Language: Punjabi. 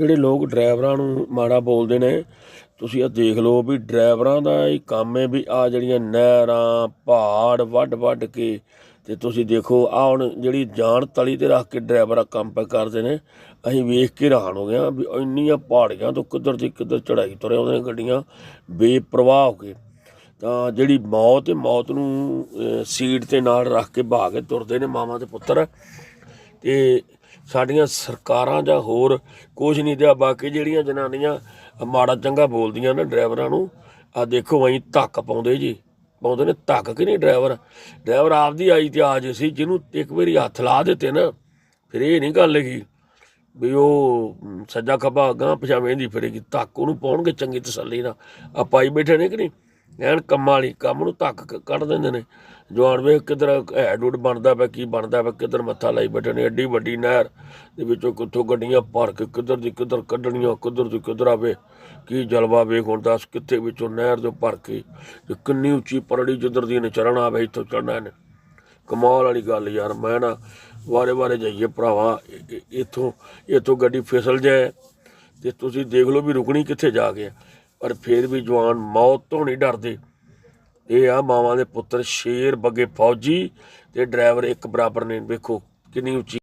ਜਿਹੜੇ ਲੋਕ ਡਰਾਈਵਰਾਂ ਨੂੰ ਮਾੜਾ ਬੋਲਦੇ ਨੇ, ਤੁਸੀਂ ਇਹ ਦੇਖ ਲਓ ਵੀ ਡਰਾਈਵਰਾਂ ਦਾ ਇਹ ਕੰਮ ਹੈ ਵੀ ਆ ਜਿਹੜੀਆਂ ਨਹਿਰਾਂ, ਪਹਾੜ ਵੱਢ ਵੱਢ ਕੇ ਤੇ ਤੁਸੀਂ ਦੇਖੋ ਆ ਹੁਣ ਜਿਹੜੀ ਜਾਨ ਤਲੀ ਤੇ ਰੱਖ ਕੇ ਡਰਾਈਵਰ ਆ ਕੰਮ ਪੈ ਕਰਦੇ ਨੇ, ਅਸੀਂ ਵੇਖ ਕੇ ਹੈਰਾਨ ਹੋ ਗਏ ਹਾਂ ਵੀ ਇੰਨੀਆਂ ਪਹਾੜੀਆਂ ਤੋਂ ਕਿੱਧਰ ਦੀ ਕਿੱਧਰ ਚੜਾਈ ਤੁਰੇ ਆਉਂਦੇ ਨੇ ਗੱਡੀਆਂ, ਬੇਪਰਵਾਹ ਹੋ ਕੇ। ਤਾਂ ਜਿਹੜੀ ਮੌਤ ਹੈ, ਮੌਤ ਨੂੰ ਸੀਟ ਤੇ ਨਾਲ ਰੱਖ ਕੇ ਭਾ ਕੇ ਤੁਰਦੇ ਨੇ ਮਾਵਾਂ ਤੇ ਪੁੱਤਰ। ਤੇ ਸਾਡੀਆਂ ਸਰਕਾਰਾਂ ਜਾਂ ਹੋਰ ਕੁਝ ਨਹੀਂ ਦਿਆ ਬਾਕੀ ਜਿਹੜੀਆਂ ਜਨਾਨੀਆਂ ਮਾੜਾ ਚੰਗਾ ਬੋਲਦੀਆਂ ਨੇ ਡਰਾਈਵਰਾਂ ਨੂੰ ਆ ਦੇਖੋ ਐਂ ਧੱਕ ਪਾਉਂਦੇ ਜੀ। ਪਾਉਂਦੇ ਨੇ ਧੱਕ ਕਿ ਨਹੀਂ ਡਰਾਈਵਰ? ਡਰਾਈਵਰ ਆਪਦੀ ਆਈ ਤੇ ਆ ਜੇ ਸੀ, ਜਿਹਨੂੰ ਇੱਕ ਵਾਰੀ ਹੱਥ ਲਾ ਦਿੱਤੇ ਨਾ, ਫਿਰ ਇਹ ਨਹੀਂ ਗੱਲ ਹੈਗੀ ਵੀ ਉਹ ਸੱਜਾ ਖੱਬਾ ਗਾਂ ਪਛਾਵੇਂ ਦੀ ਫਿਰੇਗੀ, ਧੱਕ ਉਹਨੂੰ ਪਾਉਣਗੇ ਚੰਗੀ ਤਸੱਲੀ ਨਾਲ। ਆ ਪਾਈ ਬੈਠੇ ਨੇ ਕਿ ਨਹੀਂ? ਐਨ ਕੰਮਾਂ ਵਾਲੀ, ਕੰਮ ਨੂੰ ਧੱਕ ਕੱਢ ਦਿੰਦੇ ਨੇ। ਜਵਾਨ ਵੇਖ ਕਿਧਰ ਹੈ ਡੂਡ ਬਣਦਾ ਪਿਆ, ਕੀ ਬਣਦਾ ਪਿਆ, ਕਿਧਰ ਮੱਥਾ ਲਾਈ ਬੈਠੇ ਨੇ, ਐਡੀ ਵੱਡੀ ਨਹਿਰ ਦੇ ਵਿੱਚੋਂ ਕਿੱਥੋਂ ਗੱਡੀਆਂ ਭਰ ਕੇ ਕਿੱਧਰ ਦੀ ਕਿੱਧਰ ਕੱਢਣੀਆਂ, ਕਿੱਧਰ ਦੀ ਕਿੱਧਰ ਆਵੇ, ਕੀ ਜਲਵਾ ਵੇਖ ਹੁਣ ਦੱਸ ਕਿੱਥੇ ਵਿੱਚੋਂ ਨਹਿਰ ਦੇ ਭਰ ਕੇ ਕਿੰਨੀ ਉੱਚੀ ਪਰੜੀ ਜਿੱਧਰ ਦੀ ਨੇ ਚੜਨਾ ਆਵੇ ਇੱਥੋਂ ਚੜਨਾ ਨੇ ਕਮਾਲ ਵਾਲੀ ਗੱਲ ਯਾਰ, ਮੈਂ ਨਾ ਵਾਰੇ ਵਾਰੇ ਜਾਈਏ ਭਰਾਵਾ ਇੱਥੋਂ ਇੱਥੋਂ ਗੱਡੀ ਫਿਸਲ ਜਾਏ ਤੇ ਤੁਸੀਂ ਦੇਖ ਲਓ ਵੀ ਰੁਕਣੀ ਕਿੱਥੇ ਜਾ ਕੇ ਪਰ ਫਿਰ ਵੀ ਜਵਾਨ ਮੌਤ ਤੋਂ ਨਹੀਂ ਡਰਦੇ। ਇਹ ਆ ਮਾਵਾਂ ਦੇ ਪੁੱਤਰ ਸ਼ੇਰ ਬੱਗੇ ਫੌਜੀ ਤੇ ਡਰਾਈਵਰ ਇੱਕ ਬਰਾਬਰ ਨੇ। ਵੇਖੋ ਕਿੰਨੀ ਉੱਚੀ